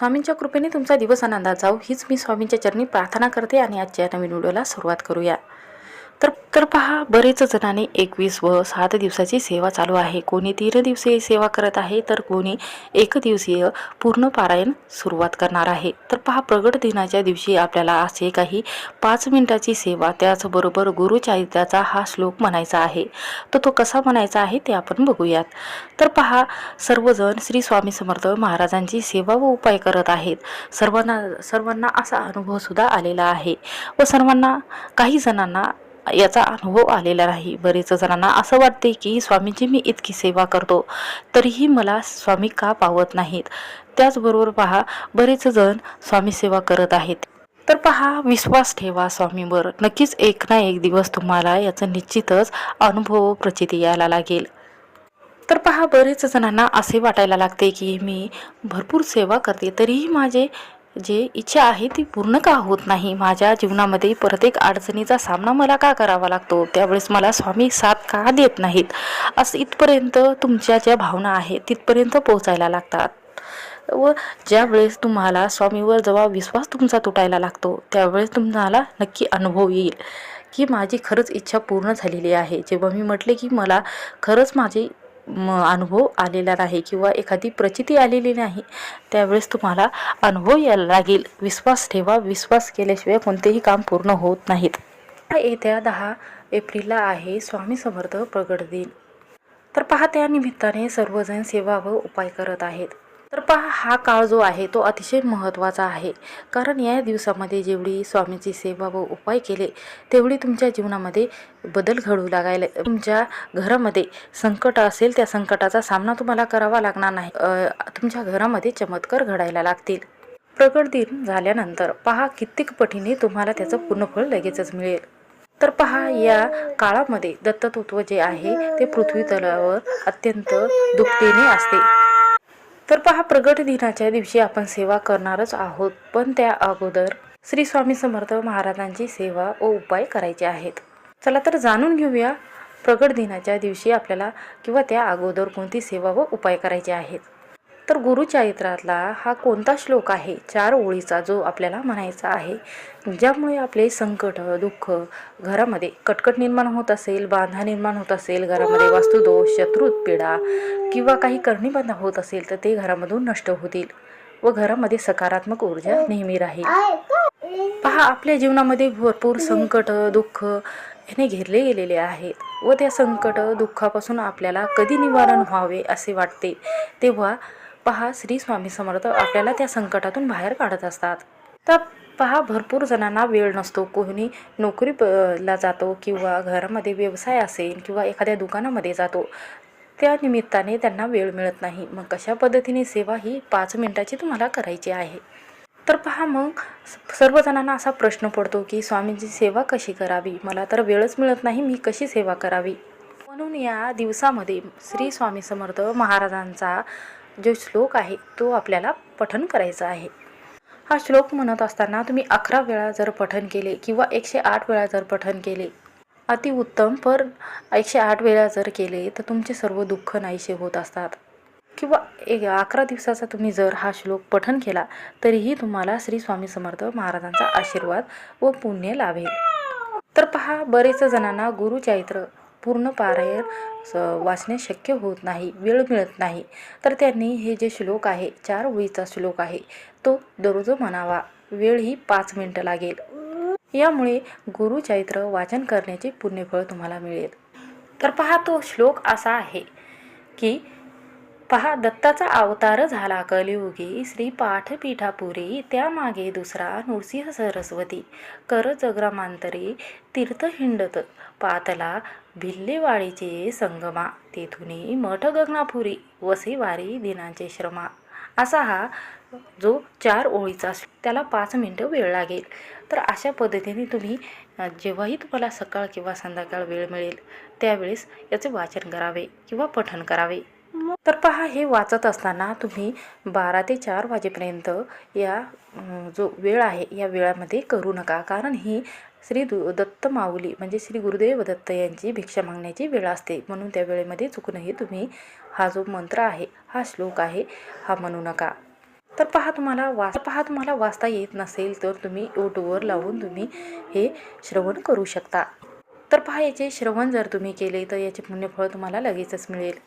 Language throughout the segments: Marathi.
स्वामींच्या कृपेने तुमचा दिवस आनंदात जाऊ हीच मी स्वामींच्या चरणी प्रार्थना करते आणि आजच्या नवीन व्हिडिओला सुरुवात करूया. तर तर पहा बरेच जणांनी एकवीस व सात दिवसाची सेवा चालू आहे. कोणी तीन दिवसीय सेवा करत आहे तर कोणी एक दिवसीय पूर्ण पारायण सुरुवात करणार आहे. तर पहा प्रगट दिनाच्या दिवशी आपल्याला असे काही पाच मिनिटाची सेवा त्याचबरोबर गुरुचारित्राचा हा श्लोक म्हणायचा आहे. तर तो कसा म्हणायचा आहे ते आपण बघूयात. तर पहा सर्वजण श्री स्वामी समर्थ महाराजांची सेवा व उपाय करत आहेत. सर्वांना सर्वांना असा अनुभव सुद्धा आलेला आहे. व सर्वांना काही जणांना याचा अनुभव आलेला नाही. बरेच जणांना असं वाटते की स्वामींची मी इतकी सेवा करतो तरीही मला स्वामी का पावत नाहीत? त्याचबरोबर पहा बरेच जण स्वामी सेवा करत आहेत. तर पहा विश्वास ठेवा स्वामीवर. नक्कीच एक ना एक दिवस तुम्हाला याचं निश्चितच अनुभव प्रचिती यायला लागेल. तर पहा बरेच जणांना असे वाटायला लागते की मी भरपूर सेवा करते तरीही माझे जे इच्छा आहे ती पूर्ण का होत नाही? माझ्या जीवनामध्ये प्रत्येक अडचणीचा सामना मला का करावा लागतो? त्यावेळेस मला स्वामी साथ का देत नाहीत? असं इथपर्यंत तुमच्या ज्या भावना आहेत तिथपर्यंत पोहोचायला लागतात. व ज्यावेळेस तुम्हाला स्वामीवर जेव्हा विश्वास तुमचा तुटायला लागतो त्यावेळेस तुम्हाला नक्की अनुभव येईल की माझी खरंच इच्छा पूर्ण झालेली आहे. जेव्हा मी म्हटले की मला खरंच माझी अनुभव आलेला नाही किंवा एखादी प्रचिती आलेली नाही त्यावेळेस तुम्हाला अनुभव यायला लागेल. विश्वास ठेवा. विश्वास केल्याशिवाय कोणतेही काम पूर्ण होत नाहीत. येत्या दहा एप्रिलला आहे स्वामी समर्थ प्रगट दिन. तर पहा त्या निमित्ताने सर्वजण सेवा व उपाय करत आहेत. तर पहा हा काळ जो आहे तो अतिशय महत्त्वाचा आहे. कारण या दिवसामध्ये जेवढी स्वामीची सेवा व उपाय केले तेवढी तुमच्या जीवनामध्ये बदल घडू लागायला तुमच्या घरामध्ये संकट असेल त्या संकटाचा सामना तुम्हाला करावा लागणार नाही. तुमच्या घरामध्ये चमत्कार घडायला लागतील. प्रगट दिन झाल्यानंतर पहा कित्येक पटीने तुम्हाला त्याचं पूर्णफळ लगेचच मिळेल. तर पहा या काळामध्ये दत्ततत्व जे आहे ते पृथ्वी तलावर अत्यंत दुपटीने असते. तर पहा प्रगट दिनाच्या दिवशी आपण सेवा करणारच आहोत. पण त्या अगोदर श्री स्वामी समर्थ महाराजांची सेवा व उपाय करायचे आहेत. चला तर जाणून घेऊया प्रगट दिनाच्या दिवशी आपल्याला किंवा त्या अगोदर कोणती सेवा व उपाय करायचे आहेत. तर गुरुचरित्रातला हा कोणता श्लोक आहे? चार ओळीचा जो आपल्याला म्हणायचा आहे. ज्यामुळे आपले संकट दुःख घरामध्ये कटकट निर्माण होत असेल बांधा निर्माण होत असेल घरामध्ये वास्तुदोष शत्रुत पीडा किंवा काही करणीबंध होत असेल तर ते घरामधून नष्ट होतील व घरामध्ये सकारात्मक ऊर्जा नेहमी राहील. पहा आपल्या जीवनामध्ये भरपूर संकट दुःख याने घेरले गेलेले आहेत व त्या संकट दुःखापासून आपल्याला कधी निवारण व्हावे असे वाटते. तेव्हा पहा श्री स्वामी समर्थ आपल्याला त्या संकटातून बाहेर काढत असतात. तर पहा भरपूर जणांना वेळ नसतो. कोणी नोकरी ला जातो किंवा घरामध्ये व्यवसाय असेल किंवा एखाद्या दुकानामध्ये जातो. त्या निमित्ताने त्यांना वेळ मिळत नाही. मग कशा पद्धतीने सेवा ही पाच मिनटाची तुम्हाला करायची आहे? तर पहा मग सर्वजणांना असा प्रश्न पडतो की स्वामींची सेवा कशी करावी? मला तर वेळच मिळत नाही मी कशी सेवा करावी? म्हणून या दिवसामध्ये श्री स्वामी समर्थ महाराजांचा जो श्लोक आहे तो आपल्याला पठन करायचा आहे. हा श्लोक म्हणत असताना तुम्ही अकरा वेळा जर पठन केले किंवा एकशे आठ वेळा जर पठन केले अतिउत्तम पर एकशे आठ वेळा जर केले तर तुमचे सर्व दुःख नाहीसे होत असतात. किंवा एक अकरा दिवसाचा तुम्ही जर हा श्लोक पठन केला तरीही तुम्हाला श्री स्वामी समर्थ महाराजांचा आशीर्वाद व पुण्य लाभेल. तर पहा बरेच जणांना गुरुचैत्र पूर्ण पारायण स- वाचणे शक्य होत नाही वेळ मिळत नाही. तर त्यांनी हे जे श्लोक आहे चार ओळीचा श्लोक आहे तो दररोज म्हणावा. वेळ ही पाच मिनटं लागेल. यामुळे गुरुचरित्र वाचन करण्याचे पुण्यफळ तुम्हाला मिळेल. तर पहा तो श्लोक असा आहे की पहा दत्ताचा अवतार झाला कलियुगी श्री पाठपीठापुरी त्यामागे दुसरा नृसिंह सरस्वती कर जग्रामांतरी तीर्थ हिंडत पातला भिल्लेवाडीचे संगमा तेथुनी मठ गगनापुरी वसेवारी दिनांचे श्रमा. असा हा जो चार ओळीचा त्याला पाच मिनटं वेळ लागेल. तर अशा पद्धतीने तुम्ही जेव्हाही तुम्हाला सकाळ किंवा संध्याकाळ वेळ मिळेल त्यावेळेस याचे वाचन करावे किंवा पठण करावे. तर पहा हे वाचत असताना तुम्ही बारा ते चार वाजेपर्यंत या जो वेळ आहे या वेळामध्ये करू नका. कारण ही श्री दु दत्त माऊली म्हणजे श्री गुरुदेव दत्त यांची भिक्षा मागण्याची वेळ असते. म्हणून त्या वेळेमध्ये चुकूनही तुम्ही हा जो मंत्र आहे हा श्लोक आहे हा म्हणू नका. तर पहा तुम्हाला वाच पहा तुम्हाला वाचता येत नसेल तर तुम्ही यूट्यूबवर लावून तुम्ही हे श्रवण करू शकता. तर पहा याचे श्रवण जर तुम्ही केले तर याचे पुण्यफळ तुम्हाला लगेचच मिळेल.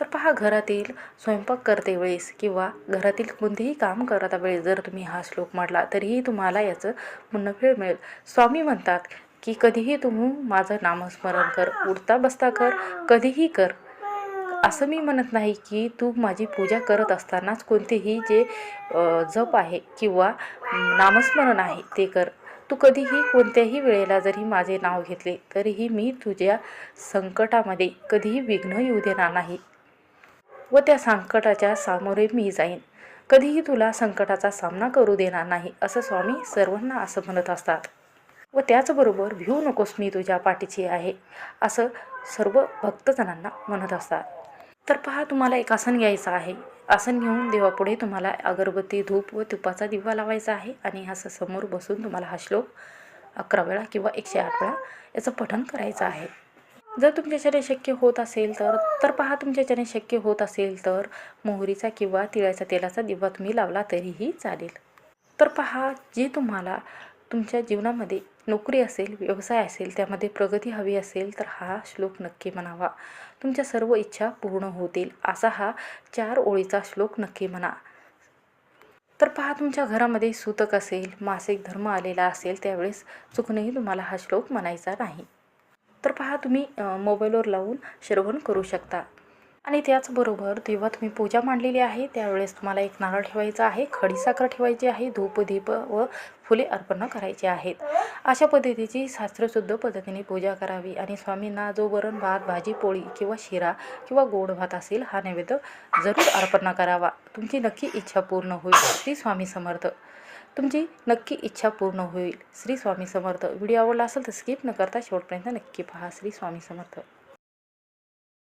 तर पहा घरातील स्वयंपाक करते वेळेस किंवा घरातील कोणतेही काम करता वेळेस जर तुम्ही हा श्लोक म्हटला तरीही तुम्हाला याचं पुण्यफळ मिळेल. स्वामी म्हणतात की कधीही तुम्ही माझं नामस्मरण कर उठता बसता कर कधीही कर. असं मी म्हणत नाही की तू माझी पूजा करत असतानाच कोणतेही जे जप आहे किंवा नामस्मरण आहे ते कर. तू कधीही कोणत्याही वेळेला जरी माझे नाव घेतले तरीही मी तुझ्या संकटामध्ये कधीही विघ्न येऊ देणार नाही. व त्या संकटाच्या सामोरे मी जाईन. कधीही तुला संकटाचा सामना करू देणार नाही असं स्वामी सर्वांना असं म्हणत असतात. व त्याचबरोबर भिवू नकोस मी तुझ्या पाठीची आहे असं सर्व भक्तजनांना म्हणत असतात. तर पहा तुम्हाला एक आसन घ्यायचं आहे. आसन घेऊन देवापुढे तुम्हाला अगरबत्ती धूप व तुपाचा दिवा लावायचा आहे आणि असं समोर बसून तुम्हाला हा श्लोक अकरा वेळा किंवा एकशे आठ वेळा याचं पठण करायचं आहे. जर तुमच्याच्याने शक्य होत असेल तर तर पहा तुमच्याच्याने शक्य होत असेल तर मोहरीचा किंवा तिळाच्या तेलाचा दिवा तुम्ही लावला तरीही चालेल. तर पहा जे तुम्हाला तुमच्या जीवनामध्ये नोकरी असेल व्यवसाय असेल त्यामध्ये प्रगती हवी असेल तर हा श्लोक नक्की म्हणावा. तुमच्या सर्व इच्छा पूर्ण होतील असा हा चार ओळीचा श्लोक नक्की म्हणा. तर पहा तुमच्या घरामध्ये सूतक असेल मासिक धर्म आलेला असेल त्यावेळेस चुकूनही तुम्हाला हा श्लोक म्हणायचा नाही. तर पहा तुम्ही मोबाईलवर लावून श्रवण करू शकता. आणि त्याचबरोबर जेव्हा तुम्ही पूजा मांडलेली आहे त्यावेळेस तुम्हाला एक नारळ ठेवायचा आहे खडीसाखर ठेवायची आहे धूप दीप व फुले अर्पण करायची आहेत. अशा पद्धतीची शास्त्रशुद्ध पद्धतीने पूजा करावी आणि स्वामींना जो वरण भात भाजी पोळी किंवा शिरा किंवा गोड भात असेल हा नैवेद्य जरूर अर्पण करावा. तुमची नक्की इच्छा पूर्ण होईल ती स्वामी समर्थ. तुमची नक्की इच्छा पूर्ण होईल. श्री स्वामी समर्थ. व्हिडिओ आवडला असेल तर स्किप न करता शेवटपर्यंत नक्की पहा. श्री स्वामी समर्थ.